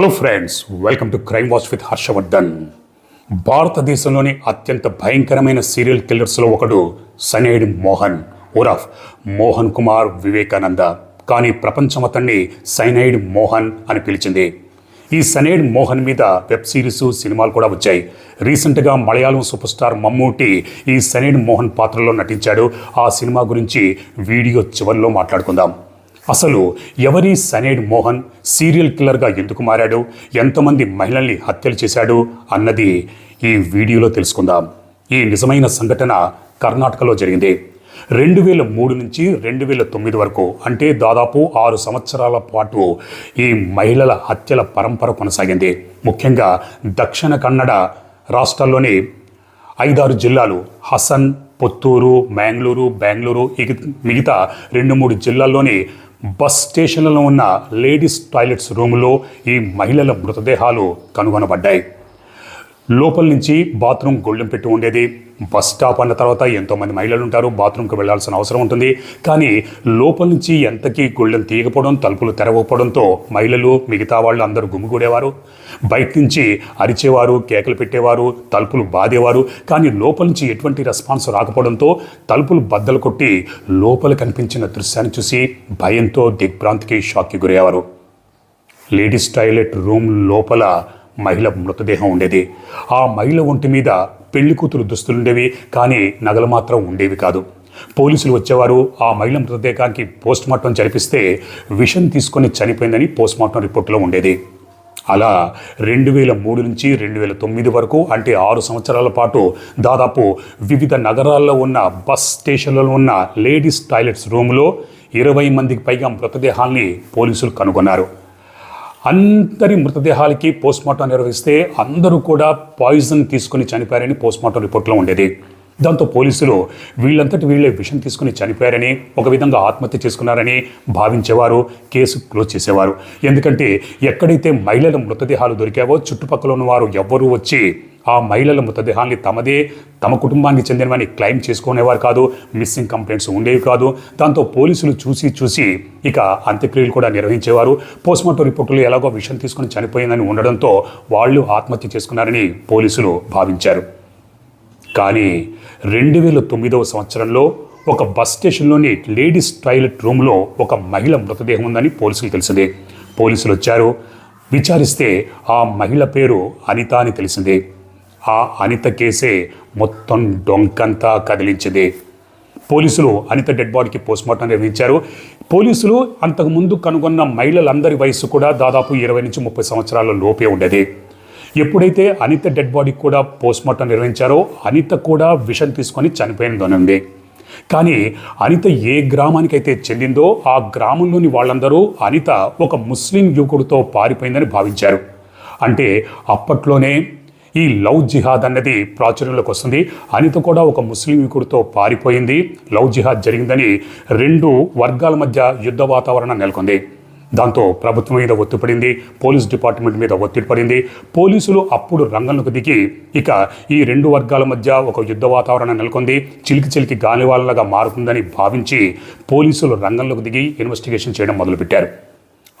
Hello friends welcome to crime watch with Harshavardhan భారతదేశంలోని అత్యంత భయంకరమైన సీరియల్ కిల్లర్స్లో ఒకడు సనేడ్ మోహన్ ఉరఫ్ మోహన్ కుమార్ వివేకానంద. కానీ ప్రపంచం అతన్ని సైనైడ్ మోహన్ అని పిలిచింది. ఈ సనేడ్ మోహన్ మీద వెబ్ సిరీస్ సినిమాలు కూడా వచ్చాయి. రీసెంట్గా మలయాళం సూపర్ స్టార్ మమ్మూటి ఈ సనేడ్ మోహన్ పాత్రలో నటించాడు. ఆ సినిమా గురించి వీడియో చివరిలో మాట్లాడుకుందాం. అసలు ఎవరి సనేడ్ మోహన్ సీరియల్ కిల్లర్గా ఎందుకు మారాడు? ఎంతమంది మహిళల్ని హత్యలు చేశాడు? అన్నది ఈ వీడియోలో తెలుసుకుందాం. ఈ నిజమైన సంఘటన కర్ణాటకలో జరిగింది. రెండు వేల మూడు నుంచి రెండు వేల తొమ్మిది వరకు అంటే దాదాపు ఆరు సంవత్సరాల పాటు ఈ మహిళల హత్యల పరంపర కొనసాగింది. ముఖ్యంగా దక్షిణ కన్నడ రాష్ట్రాల్లోని ఐదారు జిల్లాలు హసన్ పుత్తూరు మ్యాంగ్లూరు బెంగళూరు ఇక మిగతా రెండు మూడు జిల్లాల్లోని బస్ స్టేషన్లలో ఉన్న లేడీస్ టాయిలెట్స్ రూములో ఈ మహిళల మృతదేహాలు కనుగొనబడ్డాయి. లోపల నుంచి బాత్రూమ్ గొళ్ళెం పెట్టి ఉండేది. బస్ స్టాప్ అన్న తర్వాత ఎంతోమంది మహిళలు ఉంటారు బాత్రూమ్కి వెళ్ళాల్సిన అవసరం ఉంటుంది. కానీ లోపల నుంచి ఎంతకీ గొళ్ళెం తీయకపోవడం తలుపులు తెరవకపోవడంతో మహిళలు మిగతా వాళ్ళు అందరూ గుమిగూడేవారు. బయట నుంచి అరిచేవారు కేకలు పెట్టేవారు తలుపులు బాధేవారు కానీ లోపల నుంచి ఎటువంటి రెస్పాన్స్ రాకపోవడంతో తలుపులు బద్దలు కొట్టి లోపల కనిపించిన దృశ్యాన్ని చూసి భయంతో దిగ్భ్రాంతికి షాక్కి గురయ్యేవారు. లేడీస్ టాయిలెట్ రూమ్ లోపల మహిళ మృతదేహం ఉండేది. ఆ మహిళ ఒంటి మీద పెళ్ళి కూతురు దుస్తులుండేవి కానీ నగలు మాత్రం ఉండేవి కాదు. పోలీసులు వచ్చేవారు ఆ మహిళ మృతదేహానికి పోస్ట్మార్టం జరిపిస్తే విషం తీసుకొని చనిపోయిందని పోస్ట్మార్టం రిపోర్టులో ఉండేది. అలా రెండు వేల మూడు నుంచి రెండు వేల తొమ్మిది వరకు అంటే ఆరు సంవత్సరాల పాటు దాదాపు వివిధ నగరాల్లో ఉన్న బస్ స్టేషన్లలో ఉన్న లేడీస్ టాయిలెట్స్ రూములో ఇరవై మందికి పైగా మృతదేహాల్ని పోలీసులు కనుగొన్నారు. అందరి మృతదేహాలకి పోస్ట్మార్టం నిర్వహిస్తే అందరూ కూడా పాయిజన్ తీసుకుని చనిపోయారని పోస్ట్మార్టం రిపోర్ట్లో ఉండేది. దాంతో పోలీసులు వీళ్ళంతటి వీళ్ళే విషం తీసుకుని చనిపోయారని ఒక విధంగా ఆత్మహత్య చేసుకున్నారని భావించేవారు కేసు క్లోజ్ చేసేవారు. ఎందుకంటే ఎక్కడైతే మహిళల మృతదేహాలు దొరికావో చుట్టుపక్కల ఉన్న వారు ఎవ్వరూ వచ్చి ఆ మహిళల మృతదేహాన్ని తమదే తమ కుటుంబానికి చెందినవని క్లెయిమ్ చేసుకునేవారు కాదు మిస్సింగ్ కంప్లైంట్స్ ఉండేవి కాదు. దాంతో పోలీసులు చూసి చూసి ఇక అంత్యక్రియలు కూడా నిర్వహించేవారు. పోస్ట్మార్టం రిపోర్టులు ఎలాగో విషయం తీసుకుని చనిపోయిందని ఉండడంతో వాళ్ళు ఆత్మహత్య చేసుకున్నారని పోలీసులు భావించారు. కానీ రెండు వేల తొమ్మిదవ సంవత్సరంలో ఒక బస్ స్టేషన్లోని లేడీస్ టాయిలెట్ రూమ్లో ఒక మహిళ మృతదేహం ఉందని పోలీసులు తెలిసింది. పోలీసులు వచ్చారు. విచారిస్తే ఆ మహిళ పేరు అనిత అని తెలిసింది. ఆ అనిత కేసే మొత్తం డొంకంతా కదిలించింది. పోలీసులు అనిత డెడ్ బాడీకి పోస్ట్మార్టం నిర్వహించారు. పోలీసులు అంతకుముందు కనుగొన్న మహిళలందరి వయసు కూడా దాదాపు ఇరవై నుంచి ముప్పై సంవత్సరాల లోపే ఉండేది. ఎప్పుడైతే అనిత డెడ్ బాడీకి కూడా పోస్ట్మార్టం నిర్వహించారో అనిత కూడా విషం తీసుకొని చనిపోయిందోనంది కానీ అనిత ఏ గ్రామానికైతే చెందిందో ఆ గ్రామంలోని వాళ్ళందరూ అనిత ఒక ముస్లిం యువకుడితో పారిపోయిందని భావించారు. అంటే అప్పట్లోనే ఈ లవ్ జిహాద్ అన్నది ప్రాచుర్యంలోకి వస్తుంది. అనిత కూడా ఒక ముస్లిం యువకుడితో పారిపోయింది. లవ్ జిహాద్ జరిగిందని రెండు వర్గాల మధ్య యుద్ధ వాతావరణం నెలకొంది. దాంతో ప్రభుత్వం మీద ఒత్తిపడింది పోలీస్ డిపార్ట్మెంట్ మీద ఒత్తిడి పడింది. పోలీసులు అప్పుడు రంగంలోకి దిగి ఇక ఈ రెండు వర్గాల మధ్య ఒక యుద్ధ వాతావరణం నెలకొంది. చిలికి చిలికి గాలివాళ్ళగా మారుతుందని భావించి పోలీసులు రంగంలోకి దిగి ఇన్వెస్టిగేషన్ చేయడం మొదలుపెట్టారు.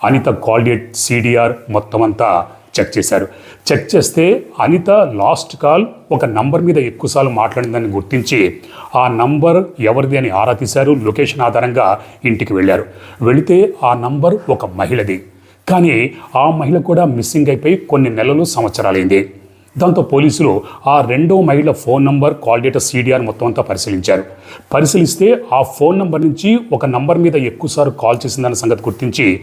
అనిత కాల్డేట్ సిడిఆర్ మొత్తం అంతా చెక్ చేశారు. చెక్ చేస్తే అనిత లాస్ట్ కాల్ ఒక నంబర్ మీద ఎక్కువసార్లు మాట్లాడిందని గుర్తించి ఆ నంబర్ ఎవరిది? అని ఆరా తీశారు. లొకేషన్ ఆధారంగా ఇంటికి వెళ్ళారు. వెళితే ఆ నంబర్ ఒక మహిళది. కానీ ఆ మహిళ కూడా మిస్సింగ్ అయిపోయి కొన్ని నెలలు సంవత్సరాలైంది. దాంతో పోలీసులు ఆ రెండో మహిళ phone number call data CDR మొత్తం అంతా పరిశీలించారు. పరిశీలిస్తే ఆ ఫోన్ నంబర్ నుంచి ఒక నంబర్ మీద ఎక్కువసార్లు కాల్ చేసిందన్న సంగతి గుర్తించి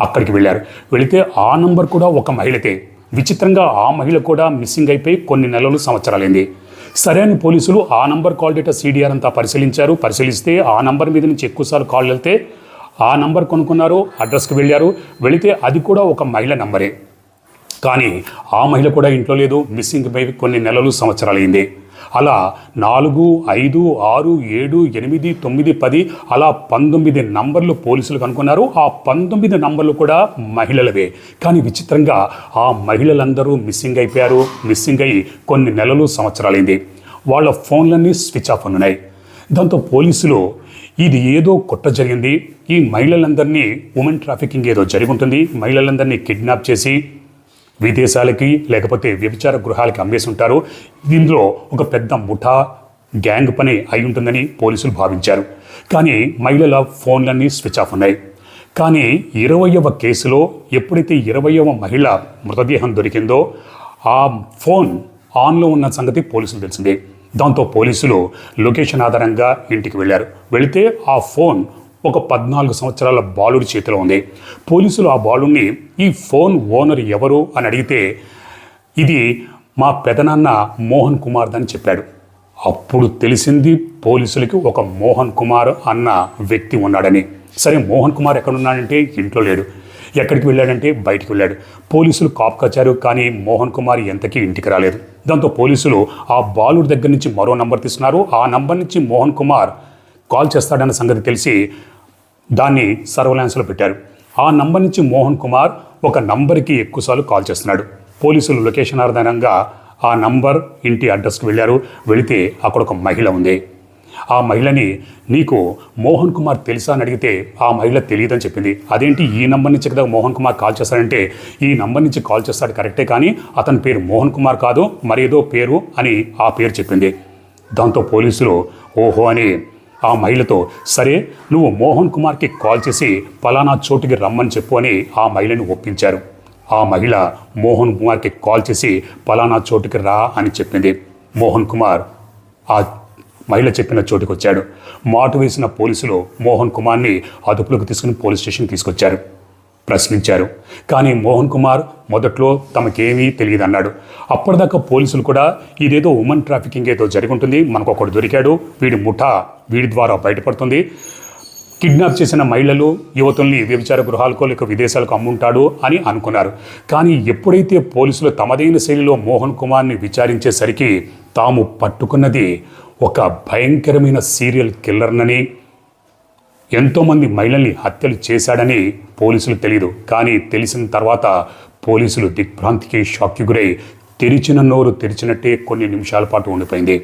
అక్కడికి వెళ్ళారు. వెళితే ఆ నంబర్ కూడా ఒక మహిళతే విచిత్రంగా ఆ మహిళ కూడా మిస్సింగ్ అయిపోయి కొన్ని నెలలు సంవత్సరాలైంది. సరే అని పోలీసులు ఆ నంబర్ కాల్ డేటా సీడీఆర్ అంతా పరిశీలించారు. పరిశీలిస్తే ఆ నంబర్ మీద నుంచి ఎక్కువసార్లు కాల్ వెళ్తే ఆ నంబర్ కొనుక్కున్నారు అడ్రస్కి వెళ్ళారు. వెళితే అది కూడా ఒక మహిళ నంబరే. కానీ ఆ మహిళ కూడా ఇంట్లో లేదు. మిస్సింగ్ పై కొన్ని నెలలు సంవత్సరాలైంది. అలా నాలుగు ఐదు ఆరు ఏడు ఎనిమిది తొమ్మిది పది అలా పంతొమ్మిది నంబర్లు పోలీసులు కనుక్కున్నారు. ఆ పంతొమ్మిది నంబర్లు కూడా మహిళలవే. కానీ విచిత్రంగా ఆ మహిళలందరూ మిస్సింగ్ అయిపోయారు. మిస్సింగ్ అయ్యి కొన్ని నెలలు సంవత్సరాలైంది. వాళ్ళ ఫోన్లన్నీ స్విచ్ ఆఫ్ ఉన్నాయి దాంతో పోలీసులు ఇది ఏదో కొట్ట జరిగింది. ఈ మహిళలందరినీ ఉమెన్ ట్రాఫికింగ్ ఏదో జరిగి ఉంటుంది. మహిళలందరినీ కిడ్నాప్ చేసి విదేశాలకి లేకపోతే వ్యభిచార గృహాలకి అమ్మేసి ఉంటారు దీనిలో ఒక పెద్ద ముఠా గ్యాంగ్ పని అయి ఉంటుందని పోలీసులు భావించారు. కానీ మహిళల ఫోన్లన్నీ స్విచ్ ఆఫ్ ఉన్నాయి. కానీ ఇరవయవ కేసులో ఎప్పుడైతే ఇరవయవ మహిళ మృతదేహం దొరికిందో ఆ ఫోన్ ఆన్లో ఉన్న సంగతి పోలీసులు తెలిసిందే. దాంతో పోలీసులు లొకేషన్ ఆధారంగా ఇంటికి వెళ్ళారు. వెళితే ఆ ఫోన్ ఒక పద్నాలుగు సంవత్సరాల బాలుడి చేతిలో ఉంది. పోలీసులు ఆ బాలుడిని ఈ ఫోన్ ఓనర్ ఎవరు? అని అడిగితే ఇది మా పెదనాన్న మోహన్ కుమార్ అని చెప్పాడు. అప్పుడు తెలిసింది పోలీసులకి ఒక మోహన్ కుమార్ అన్న వ్యక్తి ఉన్నాడని. సరే మోహన్ కుమార్ ఎక్కడున్నాడంటే ఇంట్లో లేడు. ఎక్కడికి వెళ్ళాడంటే బయటికి వెళ్ళాడు. పోలీసులు కాప్ కచ్చారు కానీ మోహన్ కుమార్ ఎంతకీ ఇంటికి రాలేదు. దాంతో పోలీసులు ఆ బాలుడి దగ్గర నుంచి మరో నంబర్ తీస్తున్నారు. ఆ నంబర్ నుంచి మోహన్ కుమార్ కాల్ చేస్తాడన్న సంగతి తెలిసి దాన్ని సర్వలాన్స్లో పెట్టారు. ఆ నంబర్ నుంచి మోహన్ కుమార్ ఒక నంబర్కి ఎక్కువసార్లు కాల్ చేస్తున్నాడు. పోలీసులు లొకేషన్ ఆధారంగా ఆ నంబర్ ఇంటి అడ్రస్కి వెళ్ళారు. వెళితే అక్కడ ఒక మహిళ ఉంది. ఆ మహిళని నీకు మోహన్ కుమార్ తెలుసా అని అడిగితే ఆ మహిళ తెలియదని చెప్పింది. అదేంటి ఈ నంబర్ నుంచి కదా మోహన్ కుమార్ కాల్ చేస్తాడంటే ఈ నంబర్ నుంచి కాల్ చేస్తాడు కరెక్టే కానీ అతని పేరు మోహన్ కుమార్ కాదు మరేదో పేరు అని ఆ పేరు చెప్పింది. దాంతో పోలీసులు ఓహో అని ఆ మహిళతో సరే నువ్వు మోహన్ కుమార్కి కాల్ చేసి పలానా చోటుకి రమ్మని చెప్పు అని ఆ మహిళను ఒప్పించారు. ఆ మహిళ మోహన్ కుమార్కి కాల్ చేసి పలానా చోటుకి రా అని చెప్పింది. మోహన్ కుమార్ ఆ మహిళ చెప్పిన చోటుకు వచ్చాడు మాటు వేసిన పోలీసులు మోహన్ కుమార్ని అదుపులోకి తీసుకుని పోలీస్ స్టేషన్ తీసుకొచ్చారు. ప్రశ్నించారు. కానీ మోహన్ కుమార్ మొదట్లో తమకేమీ తెలియదు అన్నాడు అప్పటిదాకా పోలీసులు కూడా ఇదేదో ఉమెన్ ట్రాఫికింగ్ ఏదో జరుగుంటుంది మనకు ఒకడు దొరికాడు వీడి ముఠా వీడి ద్వారా బయటపడుతుంది. కిడ్నాప్ చేసిన మహిళలు యువతుల్ని వ్యభిచార గృహాలకో లేక విదేశాలకు అమ్ముంటాడు అని అనుకున్నారు. కానీ ఎప్పుడైతే పోలీసులు తమదైన శైలిలో మోహన్ కుమార్ని విచారించేసరికి తాము పట్టుకున్నది ఒక భయంకరమైన సీరియల్ కిల్లర్నని ఎంతోమంది మహిళల్ని హత్యలు చేశాడని పోలీసులు తెలియదు కానీ తెలిసిన తర్వాత పోలీసులు దిగ్భ్రాంతికి షాక్కి గురై తెరిచిన నోరు తెరిచినట్టే కొన్ని నిమిషాల పాటు ఉండిపోయింది.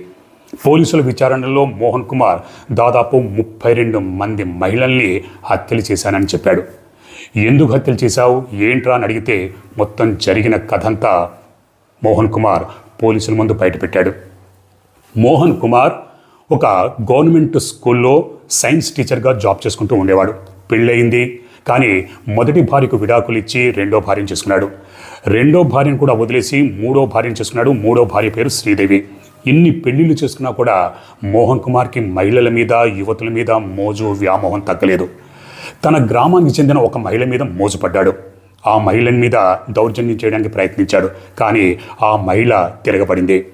పోలీసుల విచారణలో మోహన్ కుమార్ దాదాపు ముప్పై రెండు మంది మహిళల్ని హత్యలు చేశానని చెప్పాడు. ఎందుకు హత్యలు చేశావు? ఏంట్రా? అని అడిగితే మొత్తం జరిగిన కథంతా మోహన్ కుమార్ పోలీసుల ముందు బయటపెట్టాడు. మోహన్ కుమార్ ఒక గవర్నమెంట్ స్కూల్లో సైన్స్ టీచర్గా జాబ్ చేసుకుంటూ ఉండేవాడు. పెళ్ళయింది. కానీ మొదటి భార్యకు విడాకులు ఇచ్చి రెండో భార్యను చేసుకున్నాడు. రెండో భార్యను కూడా వదిలేసి మూడో భార్యను చేసుకున్నాడు. మూడో భార్య పేరు శ్రీదేవి. ఎన్ని పెళ్ళిళ్ళు చేసుకున్నా కూడా మోహన్ కుమార్కి మహిళల మీద యువతుల మీద మోజు వ్యామోహం తగ్గలేదు. తన గ్రామానికి చెందిన ఒక మహిళ మీద మోజుపడ్డాడు ఆ మహిళని మీద దౌర్జన్యం చేయడానికి ప్రయత్నించాడు కానీ ఆ మహిళ తిరగబడింది.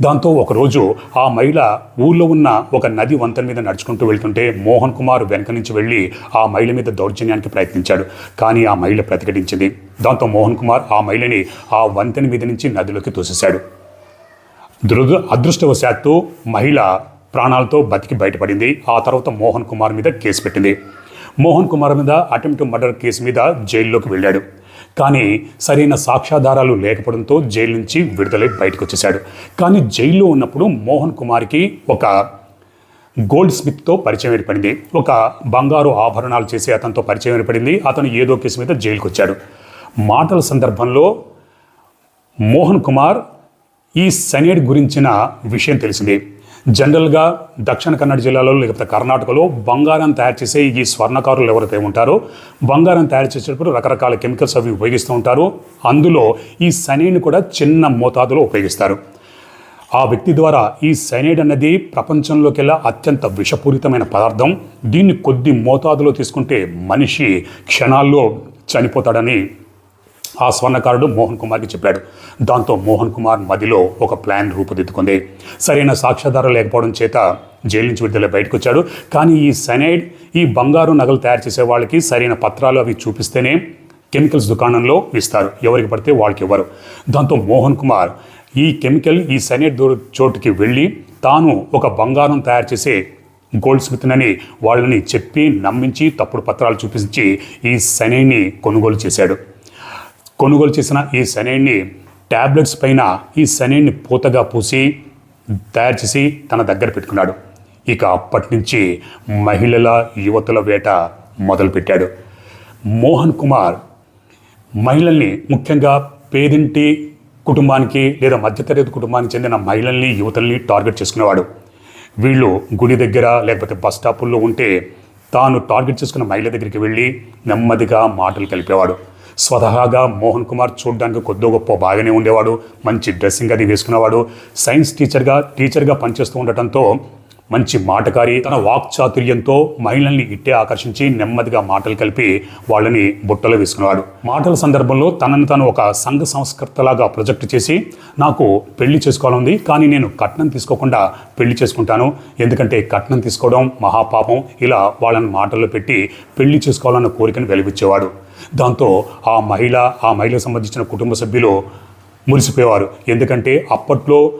దాంతో ఒకరోజు ఆ మహిళ ఊళ్ళో ఉన్న ఒక నది వంతెన మీద నడుచుకుంటూ వెళ్తుంటే మోహన్ కుమార్ వెనక నుంచి వెళ్ళి ఆ మహిళ మీద దౌర్జన్యానికి ప్రయత్నించాడు కానీ ఆ మహిళ ప్రతిఘటించింది. దాంతో మోహన్ కుమార్ ఆ మహిళని ఆ వంతెన మీద నుంచి నదిలోకి తోసేశాడు. దురద అదృష్టవశాత్తు మహిళ ప్రాణాలతో బతికి బయటపడింది. ఆ తర్వాత మోహన్ కుమార్ మీద కేసు పెట్టింది. మోహన్ కుమార్ మీద అటెంప్ట్ మర్డర్ కేసు మీద జైల్లోకి వెళ్ళాడు. కానీ సరైన సాక్ష్యాధారాలు లేకపోవడంతో జైలు నుంచి విడుదలై బయటకు వచ్చేశాడు కానీ జైల్లో ఉన్నప్పుడు మోహన్ కుమార్కి ఒక గోల్డ్ స్మిత్తో పరిచయం ఏర్పడింది. ఒక బంగారు ఆభరణాలు చేసి అతనితో పరిచయం ఏర్పడింది. అతను ఏదో కేసు మీద జైలుకు వచ్చాడు మాటల సందర్భంలో మోహన్ కుమార్ ఈ సెనేట్ గురించిన విషయం తెలిసింది. జనరల్గా దక్షిణ కన్నడ జిల్లాలో లేకపోతే కర్ణాటకలో బంగారం తయారు చేసే ఈ స్వర్ణకారులు ఎవరైతే ఉంటారో బంగారం తయారు చేసేటప్పుడు రకరకాల కెమికల్స్ అవి ఉపయోగిస్తూ ఉంటారు. అందులో ఈ సనైడ్ని కూడా చిన్న మోతాదులో ఉపయోగిస్తారు. ఆ వ్యక్తి ద్వారా ఈ సైనైడ్ అన్నది ప్రపంచంలోకెల్లా అత్యంత విషపూరితమైన పదార్థం. దీన్ని కొద్ది మోతాదులో తీసుకుంటే మనిషి క్షణాల్లో చనిపోతాడని ఆ స్వర్ణకారుడు మోహన్ కుమార్కి చెప్పాడు. దాంతో మోహన్ కుమార్ మదిలో ఒక ప్లాన్ రూపుదిద్దుకుంది. సరైన సాక్ష్యాధారం లేకపోవడం చేత జైలు నుంచి విడుదల బయటకు వచ్చాడు కానీ ఈ సెనైడ్ ఈ బంగారు నగలు తయారు చేసే వాళ్ళకి సరైన పత్రాలు అవి చూపిస్తేనే కెమికల్స్ దుకాణంలో ఇస్తారు ఎవరికి పడితే వాళ్ళకి ఇవ్వరు. దాంతో మోహన్ కుమార్ ఈ కెమికల్ ఈ సైనైడ్ దూర చోటుకి వెళ్ళి తాను ఒక బంగారం తయారు చేసే గోల్డ్ స్మిత్నని వాళ్ళని చెప్పి నమ్మించి తప్పుడు పత్రాలు చూపించి ఈ సైనైడ్ని కొనుగోలు చేశాడు. కొనుగోలు చేసిన ఈ శనైడ్ని ట్యాబ్లెట్స్ పైన ఈ శనైడ్ని పూతగా పూసి తయారు చేసి తన దగ్గర పెట్టుకున్నాడు. ఇక అప్పటి నుంచి మహిళల యువతుల వేట మొదలుపెట్టాడు. మోహన్ కుమార్ మహిళల్ని ముఖ్యంగా పేదింటి కుటుంబానికి లేదా మధ్యతరగతి కుటుంబానికి చెందిన మహిళల్ని యువతల్ని టార్గెట్ చేసుకునేవాడు. వీళ్ళు గుడి దగ్గర లేకపోతే బస్ స్టాపుల్లో ఉంటే తాను టార్గెట్ చేసుకున్న మహిళ దగ్గరికి వెళ్ళి నెమ్మదిగా మాటలు కలిపేవాడు. స్వతహాగా మోహన్ కుమార్ చూడడానికి కొద్ది గొప్ప బాగానే ఉండేవాడు మంచి డ్రెస్సింగ్ అది వేసుకునేవాడు. సైన్స్ టీచర్గా టీచర్గా పనిచేస్తూ ఉండటంతో మంచి మాటకారి తన వాక్చాతుర్యంతో మహిళల్ని ఇట్టే ఆకర్షించి నెమ్మదిగా మాటలు కలిపి వాళ్ళని బుట్టలో వేసుకునేవాడు. మాటల సందర్భంలో తనను తను ఒక సంఘ సంస్కర్తలాగా ప్రొజెక్ట్ చేసి నాకు పెళ్ళి చేసుకోవాలంది కానీ నేను కట్నం తీసుకోకుండా పెళ్ళి చేసుకుంటాను. ఎందుకంటే కట్నం తీసుకోవడం మహాపాపం. ఇలా వాళ్ళని మాటల్లో పెట్టి పెళ్ళి చేసుకోవాలన్న కోరికను వెలిపించేవాడు దాంతో ఆ మహిళ ఆ మహిళకు సంబంధించిన కుటుంబ సభ్యులు మురిసిపోయేవారు. ఎందుకంటే అప్పట్లో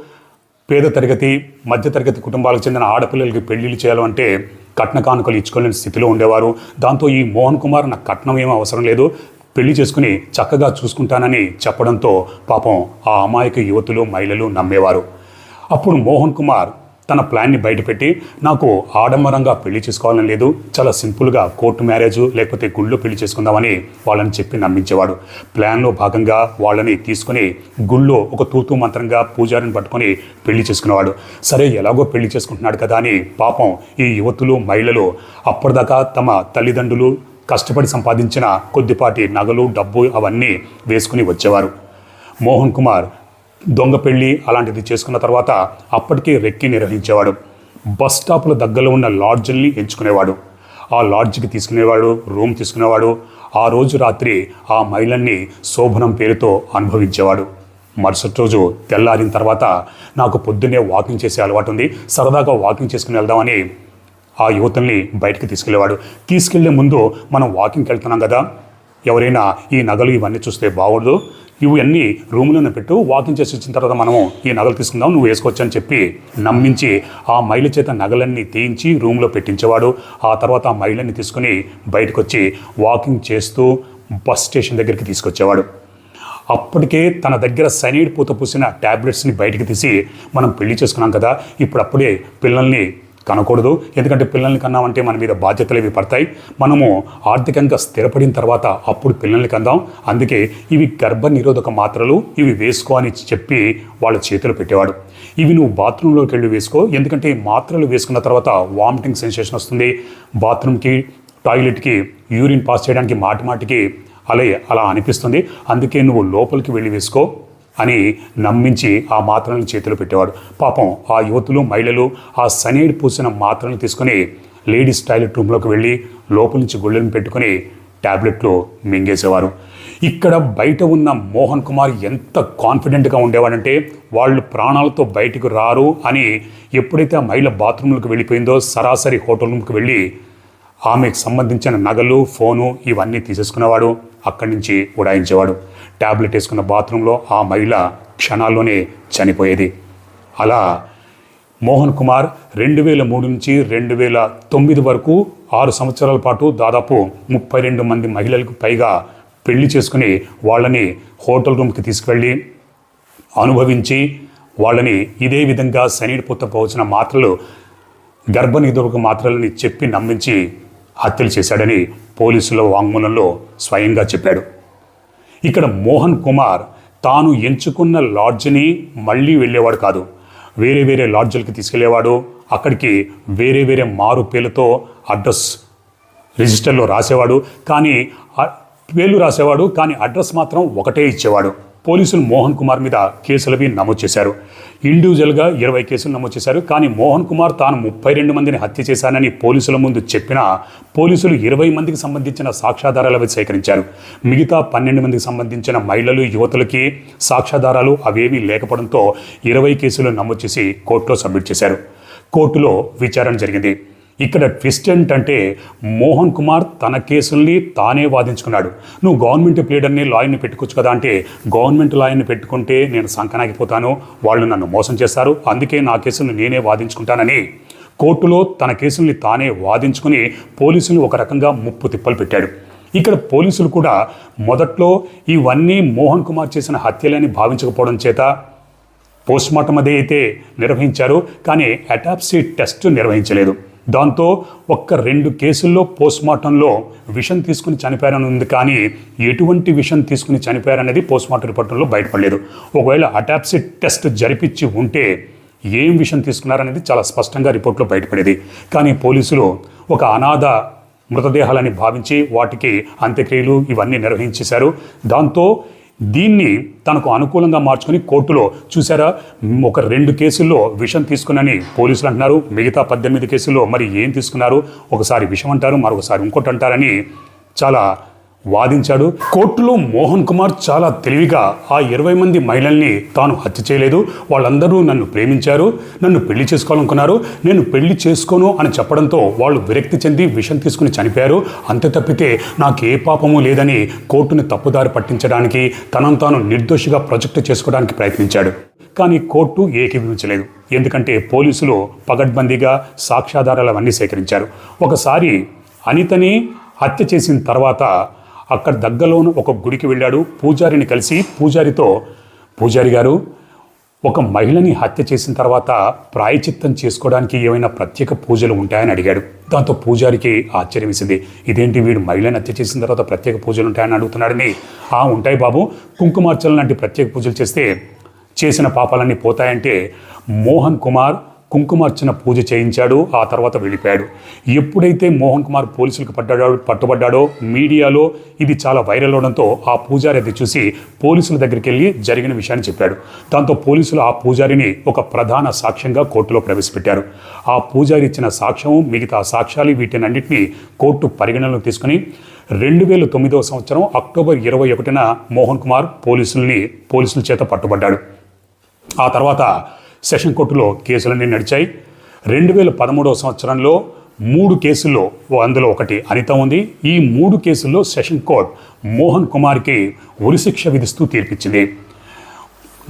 పేద తరగతి మధ్యతరగతి కుటుంబాలకు చెందిన ఆడపిల్లలకి పెళ్ళిళ్ళు చేయాలంటే కట్న కానుకలు ఇచ్చుకోలేని స్థితిలో ఉండేవారు. దాంతో ఈ మోహన్ కుమార్ నాకు కట్నం ఏమీ అవసరం లేదు. పెళ్ళి చేసుకుని చక్కగా చూసుకుంటానని చెప్పడంతో పాపం ఆ అమాయక యువతులు మహిళలు నమ్మేవారు. అప్పుడు మోహన్ కుమార్ తన ప్లాన్ని బయటపెట్టి నాకు ఆడంబరంగా పెళ్ళి చేసుకోవాలని లేదు చాలా సింపుల్గా కోర్టు మ్యారేజ్ లేకపోతే గుళ్ళో పెళ్ళి చేసుకుందామని వాళ్ళని చెప్పి నమ్మించేవాడు. ప్లాన్లో భాగంగా వాళ్ళని తీసుకుని గుళ్ళో ఒక తూతూ మంత్రంగా పూజారిని పట్టుకొని పెళ్ళి చేసుకునేవాడు. సరే ఎలాగో పెళ్ళి చేసుకుంటున్నాడు కదా అని పాపం ఈ యువతులు మహిళలు అప్పటిదాకా తమ తల్లిదండ్రులు కష్టపడి సంపాదించిన కొద్దిపాటి నగలు డబ్బు అవన్నీ వేసుకుని వచ్చేవారు. మోహన్ కుమార్ దొంగ పెళ్ళి అలాంటిది చేసుకున్న తర్వాత అప్పటికే రెక్కి నిర్వహించేవాడు. బస్ స్టాప్ల దగ్గరలో ఉన్న లాడ్జిల్ని ఎంచుకునేవాడు. ఆ లాడ్జ్కి తీసుకునేవాడు రూమ్ తీసుకునేవాడు. ఆ రోజు రాత్రి ఆ మహిళల్ని శోభనం పేరుతో అనుభవించేవాడు. మరుసటి రోజు తెల్లారిన తర్వాత నాకు పొద్దున్నే వాకింగ్ చేసే అలవాటు ఉంది. సరదాగా వాకింగ్ చేసుకుని వెళ్దామని ఆ యువతుల్ని బయటికి తీసుకెళ్ళేవాడు తీసుకెళ్ళే ముందు మనం వాకింగ్కి వెళ్తున్నాం కదా. ఎవరైనా ఈ నగలు ఇవన్నీ చూస్తే బాగుండదు ఇవన్నీ రూమ్లోనే పెట్టు వాకింగ్ చేసి వచ్చిన తర్వాత మనము ఈ నగలు తీసుకుందాం నువ్వు వేసుకోవచ్చు అని చెప్పి నమ్మించి ఆ మైల చేత నగలన్నీ తీయించి రూమ్లో పెట్టించేవాడు. ఆ తర్వాత ఆ మైలన్నీ తీసుకుని బయటకు వచ్చి వాకింగ్ చేస్తూ బస్ స్టేషన్ దగ్గరికి తీసుకొచ్చేవాడు. అప్పటికే తన దగ్గర సైనైడ్ పూత పూసిన ట్యాబ్లెట్స్ని బయటికి తీసి మనం పెళ్ళి చేసుకున్నాం కదా ఇప్పుడు అప్పుడే పిల్లల్ని కనకూడదు. ఎందుకంటే పిల్లల్ని కన్నామంటే మన మీద బాధ్యతలు ఇవి పడతాయి. మనము ఆర్థికంగా స్థిరపడిన తర్వాత అప్పుడు పిల్లల్ని కందాం అందుకే ఇవి గర్భ నిరోధక మాత్రలు ఇవి వేసుకో అని చెప్పి వాళ్ళ చేతులు పెట్టేవాడు. ఇవి నువ్వు బాత్రూంలోకి వెళ్ళి వేసుకో. ఎందుకంటే మాత్రలు వేసుకున్న తర్వాత వామిటింగ్ సెన్సేషన్ వస్తుంది. బాత్రూమ్కి టాయిలెట్కి యూరిన్ పాస్ చేయడానికి మాటి మాటికి అలా అలా అనిపిస్తుంది. అందుకే నువ్వు లోపలికి వెళ్ళి వేసుకో. అని నమ్మించి ఆ మాత్రలను చేతిలో పెట్టేవాడు. పాపం ఆ యువతులు మహిళలు ఆ సనైడ్ పూసిన మాత్రలను తీసుకొని లేడీస్ టాయిలెట్ రూమ్లోకి వెళ్ళి లోపల నుంచి గుళ్ళను పెట్టుకొని ట్యాబ్లెట్లు మింగేసేవారు. ఇక్కడ బయట ఉన్న మోహన్ కుమార్ ఎంత కాన్ఫిడెంట్గా ఉండేవాడంటే వాళ్ళు ప్రాణాలతో బయటకు రారు అని ఎప్పుడైతే ఆ మహిళ బాత్రూంలోకి వెళ్ళిపోయిందో సరాసరి హోటల్ రూమ్కి వెళ్ళి ఆమెకు సంబంధించిన నగలు ఫోను ఇవన్నీ తీసేసుకునేవాడు. అక్కడి నుంచి ఉడాయించేవాడు. ట్యాబ్లెట్ వేసుకున్న బాత్రూంలో ఆ మహిళ క్షణాల్లోనే చనిపోయేది. అలా మోహన్ కుమార్ రెండు వేల మూడు నుంచి రెండు వేల తొమ్మిది వరకు ఆరు సంవత్సరాల పాటు దాదాపు ముప్పై రెండు మంది మహిళలకు పైగా పెళ్ళి చేసుకుని వాళ్ళని హోటల్ రూమ్కి తీసుకువెళ్ళి అనుభవించి వాళ్ళని ఇదే విధంగా శనీడి పుత్త పోవచ్చిన మాత్రలు గర్భనిధులకు మాత్రలని చెప్పి నమ్మించి హత్యలు చేశాడని పోలీసుల వాంగ్మూలంలో స్వయంగా చెప్పాడు. ఇక్కడ మోహన్ కుమార్ తాను ఎంచుకున్న లాడ్జ్ని మళ్ళీ వెళ్ళేవాడు కాదు. వేరే వేరే లాడ్జ్లకి తీసుకెళ్ళేవాడు అక్కడికి వేరే వేరే మారు పేర్లతో అడ్రస్ రిజిస్టర్లో రాసేవాడు. కానీ పేర్లు రాసేవాడు. కానీ అడ్రస్ మాత్రం ఒకటే ఇచ్చేవాడు. పోలీసులు మోహన్ కుమార్ మీద కేసులవి నమోదు చేశారు. ఇండివిజువల్గా ఇరవై కేసులు నమోదు చేశారు. కానీ మోహన్ కుమార్ తాను ముప్పై రెండు మందిని హత్య చేశానని పోలీసుల ముందు చెప్పినా పోలీసులు ఇరవై మందికి సంబంధించిన సాక్ష్యాధారాలు సేకరించారు. మిగతా పన్నెండు మందికి సంబంధించిన మహిళలు యువతులకి సాక్ష్యాధారాలు అవేమీ లేకపోవడంతో ఇరవై కేసులు నమోదు చేసి కోర్టులో సబ్మిట్ చేశారు. కోర్టులో విచారణ జరిగింది. ఇక్కడ ట్విస్ట్ ఏంటంటే మోహన్ కుమార్ తన కేసుల్ని తానే వాదించుకున్నాడు. నువ్వు గవర్నమెంట్ ప్లేడర్ని లాయర్ని పెట్టుకోవచ్చు కదా అంటే గవర్నమెంట్ లాయర్ని పెట్టుకుంటే నేను సంకనాగిపోతాను వాళ్ళు నన్ను మోసం చేస్తారు అందుకే నా కేసుని నేనే వాదించుకుంటానని. కోర్టులో తన కేసుల్ని తానే వాదించుకుని పోలీసులు ఒక రకంగా ముప్పు తిప్పలు పెట్టాడు. ఇక్కడ పోలీసులు కూడా మొదట్లో ఇవన్నీ మోహన్ కుమార్ చేసిన హత్యలని భావించకపోవడం చేత పోస్ట్మార్టం అదే అయితే నిర్వహించారు కానీ అటాప్సీ టెస్ట్ నిర్వహించలేదు. దాంతో ఒక్క రెండు కేసుల్లో పోస్ట్మార్టంలో విషం తీసుకుని చనిపోయారని ఉంది కానీ ఎటువంటి విషం తీసుకుని చనిపోయారనేది పోస్ట్మార్టం రిపోర్ట్లో బయటపడలేదు. ఒకవేళ అటాప్సీ టెస్ట్ జరిపించి ఉంటే ఏం విషయం తీసుకున్నారనేది చాలా స్పష్టంగా రిపోర్ట్లో బయటపడేది. కానీ పోలీసులు ఒక అనాథ మృతదేహాలని భావించి వాటికి అంత్యక్రియలు ఇవన్నీ నిర్వహించేశారు. దాంతో దీన్ని తనకు అనుకూలంగా మార్చుకొని కోర్టులో చూసారా? ఒక రెండు కేసుల్లో విషం తీసుకున్నని పోలీసులు అంటున్నారు. మిగతా పద్దెనిమిది కేసుల్లో మరి ఏం తీసుకున్నారు? ఒకసారి విషం అంటారు మరొకసారి ఇంకోటి అంటారని చాలా వాదించాడు. కోర్టులో మోహన్ కుమార్ చాలా తెలివిగా ఆ ఇరవై మంది మహిళల్ని తాను హత్య చేయలేదు. వాళ్ళందరూ నన్ను ప్రేమించారు. నన్ను పెళ్ళి చేసుకోవాలనుకున్నారు. నేను పెళ్ళి చేసుకోను అని చెప్పడంతో వాళ్ళు విరక్తి చెంది విషం తీసుకుని చనిపోయారు. అంతే తప్పితే నాకు ఏ పాపము లేదని కోర్టుని తప్పుదారి పట్టించడానికి తనను తాను నిర్దోషిగా ప్రొజెక్ట్ చేసుకోవడానికి ప్రయత్నించాడు. కానీ కోర్టు ఏకీభవించలేదు. ఎందుకంటే పోలీసులు పగడ్బందీగా సాక్ష్యాధారాలు అవన్నీ సేకరించారు. ఒకసారి అనితని హత్య చేసిన తర్వాత అక్కడ దగ్గరలోనూ ఒక గుడికి వెళ్ళాడు. పూజారిని కలిసి పూజారితో పూజారి గారు ఒక మహిళని హత్య చేసిన తర్వాత ప్రాయచిత్తం చేసుకోవడానికి ఏమైనా ప్రత్యేక పూజలు ఉంటాయని అడిగాడు. దాంతో పూజారికి ఆశ్చర్యం వేసింది. ఇదేంటి వీడు మహిళని హత్య చేసిన తర్వాత ప్రత్యేక పూజలు ఉంటాయని అడుగుతున్నాడని? ఆ ఉంటాయి బాబు. కుంకుమార్చన లాంటి ప్రత్యేక పూజలు చేస్తే చేసిన పాపాలన్నీ పోతాయంటే మోహన్ కుమార్ కుంకుమార్చన పూజ చేయించాడు ఆ తర్వాత వెళ్ళిపోయాడు. ఎప్పుడైతే మోహన్ కుమార్ పోలీసులకు పడ్డాడో పట్టుబడ్డాడో మీడియాలో ఇది చాలా వైరల్ అవడంతో ఆ పూజారి అది చూసి పోలీసుల దగ్గరికి వెళ్ళి జరిగిన విషయాన్ని చెప్పాడు. దాంతో పోలీసులు ఆ పూజారిని ఒక ప్రధాన సాక్ష్యంగా కోర్టులో ప్రవేశపెట్టారు. ఆ పూజారి ఇచ్చిన సాక్ష్యం మిగతా సాక్ష్యాలు వీటినన్నింటినీ కోర్టు పరిగణనలోకి తీసుకుని రెండు వేల తొమ్మిదవ సంవత్సరం అక్టోబర్ ఇరవై ఒకటిన మోహన్ కుమార్ పోలీసుల్ని పోలీసుల చేత పట్టుబడ్డాడు. ఆ తర్వాత సెషన్ కోర్టులో కేసులన్నీ నడిచాయి. రెండు వేల పదమూడవ సంవత్సరంలో మూడు కేసుల్లో ఓ అందులో ఒకటి అనిత ఉంది. ఈ మూడు కేసుల్లో సెషన్ కోర్ట్ మోహన్ కుమార్కి ఉరిశిక్ష విధిస్తూ తీర్పిచ్చింది.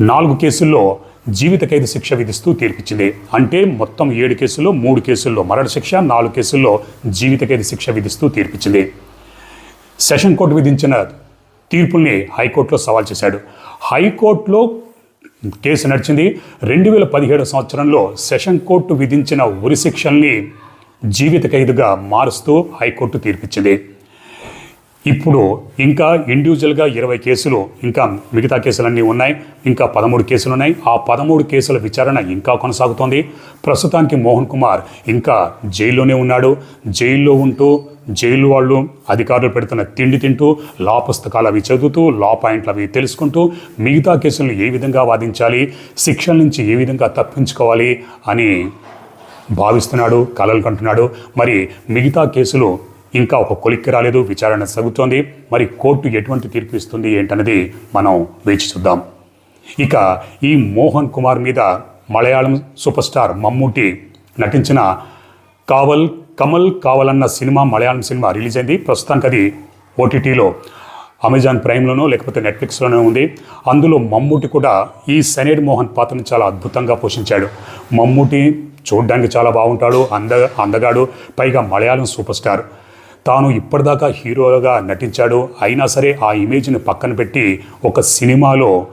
నాలుగు కేసుల్లో జీవిత ఖైదు శిక్ష విధిస్తూ తీర్పిచ్చింది. అంటే మొత్తం ఏడు కేసుల్లో మూడు కేసుల్లో మరణ శిక్ష నాలుగు కేసుల్లో జీవిత ఖైదు శిక్ష విధిస్తూ తీర్పిచ్చింది. సెషన్ కోర్టు విధించిన తీర్పుల్ని హైకోర్టులో సవాల్ చేశాడు. హైకోర్టులో కేసు నడిచింది. రెండు వేల పదిహేడు సంవత్సరంలో సెషన్ కోర్టు విధించిన ఉరి శిక్షల్ని జీవిత ఖైదుగా మారుస్తూ హైకోర్టు తీర్పిచ్చింది. ఇప్పుడు ఇంకా ఇండివిజువల్గా ఇరవై కేసులు ఇంకా మిగతా కేసులన్నీ ఉన్నాయి ఇంకా పదమూడు కేసులు ఉన్నాయి ఆ పదమూడు కేసుల విచారణ ఇంకా కొనసాగుతోంది. ప్రస్తుతానికి మోహన్ కుమార్ ఇంకా జైల్లోనే ఉన్నాడు. జైల్లో ఉంటూ జైలు వాళ్ళు అధికారులు పెడుతున్న తిండి తింటూ లా పుస్తకాలు అవి చదువుతూ లా పాయింట్లు అవి తెలుసుకుంటూ మిగతా కేసులను ఏ విధంగా వాదించాలి శిక్షల నుంచి ఏ విధంగా తప్పించుకోవాలి అని భావిస్తున్నాడు కలలు కంటున్నాడు. మరి మిగతా కేసులు ఇంకా ఒక కొలిక్కి రాలేదు విచారణ సాగుతోంది. మరి కోర్టు ఎటువంటి తీర్పు ఇస్తుంది ఏంటన్నది మనం వేచి చూద్దాం. ఇక ఈ మోహన్ కుమార్ మీద మలయాళం సూపర్ స్టార్ మమ్మూటి నటించిన కావల్ కమల్ కావాలన్న సినిమా మలయాళం సినిమా రిలీజ్ అయింది. ప్రస్తుతానికి అది ఓటీటీలో అమెజాన్ ప్రైమ్లోనో లేకపోతే నెట్ఫ్లిక్స్లోనో ఉంది. అందులో మమ్మూటి కూడా ఈ సనేడ్ మోహన్ పాత్రను చాలా అద్భుతంగా పోషించాడు. మమ్మూటి చూడడానికి చాలా బాగుంటాడు అంద అందగాడు పైగా మలయాళం సూపర్ స్టార్. తాను ఇప్పటిదాకా హీరోగా నటించాడు. అయినా సరే ఆ ఇమేజ్ని పక్కన పెట్టి ఒక సినిమాలో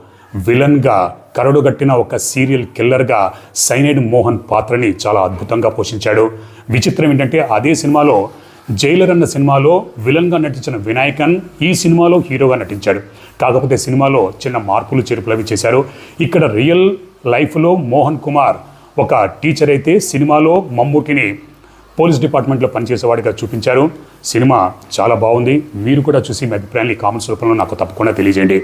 విలన్గా కరడుగట్టిన ఒక సీరియల్ కిల్లర్గా సైనైడ్ మోహన్ పాత్రని చాలా అద్భుతంగా పోషించాడు. విచిత్రం ఏంటంటే అదే సినిమాలో జైలర్ అన్న సినిమాలో విలన్గా నటించిన వినాయకన్ ఈ సినిమాలో హీరోగా నటించాడు. కాకపోతే సినిమాలో చిన్న మార్పులు చేర్పులు అవి చేశారు. ఇక్కడ రియల్ లైఫ్లో మోహన్ కుమార్ ఒక టీచర్ అయితే సినిమాలో మమ్మూటిని పోలీస్ డిపార్ట్మెంట్లో పనిచేసేవాడిగా చూపించారు. సినిమా చాలా బాగుంది. మీరు కూడా చూసి మీ అభిప్రాయాన్ని కామెంట్స్ రూపంలో నాకు తప్పకుండా తెలియజేయండి.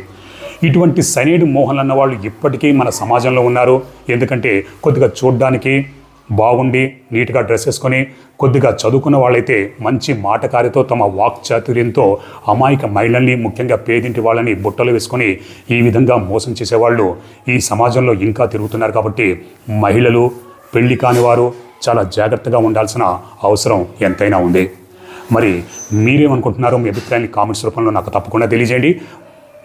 ఇటువంటి సైనైడ్ మోహన్ అన్న వాళ్ళు ఇప్పటికీ మన సమాజంలో ఉన్నారు. ఎందుకంటే కొద్దిగా చూడడానికి బాగుండి నీట్గా డ్రెస్ వేసుకొని కొద్దిగా చదువుకున్న వాళ్ళైతే మంచి మాటకారితో తమ వాక్ చాతుర్యంతో అమాయక మహిళల్ని ముఖ్యంగా పేదింటి వాళ్ళని బుట్టలు వేసుకొని ఈ విధంగా మోసం చేసేవాళ్ళు ఈ సమాజంలో ఇంకా తిరుగుతున్నారు కాబట్టి మహిళలు పెళ్ళి కాని వారు చాలా జాగ్రత్తగా ఉండాల్సిన అవసరం ఎంతైనా ఉంది. మరి మీరేమనుకుంటున్నారో మీ అభిప్రాయాన్ని కామెంట్స్ రూపంలో నాకు తప్పకుండా తెలియజేయండి.